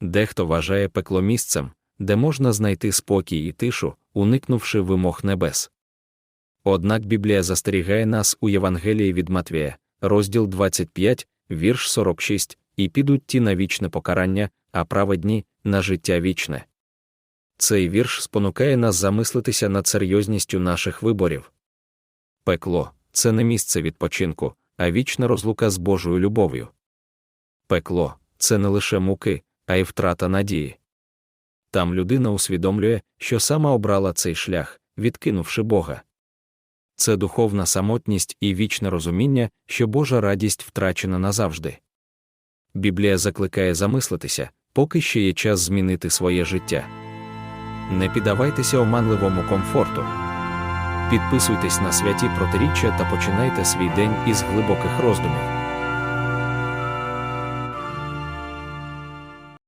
Дехто вважає пекло місцем, де можна знайти спокій і тишу, уникнувши вимог небес. Однак Біблія застерігає нас у Євангелії від Матвія, розділ 25, вірш 46, і підуть ті на вічне покарання, а праведні на життя вічне. Цей вірш спонукає нас замислитися над серйозністю наших виборів. Пекло це не місце відпочинку, а вічна розлука з Божою любов'ю. Пекло це не лише муки, а й втрата надії. Там людина усвідомлює, що сама обрала цей шлях, відкинувши Бога. Це духовна самотність і вічне розуміння, що Божа радість втрачена назавжди. Біблія закликає замислитися, поки ще є час змінити своє життя. Не піддавайтеся оманливому комфорту. Підписуйтесь на святі протиріччя та починайте свій день із глибоких роздумів.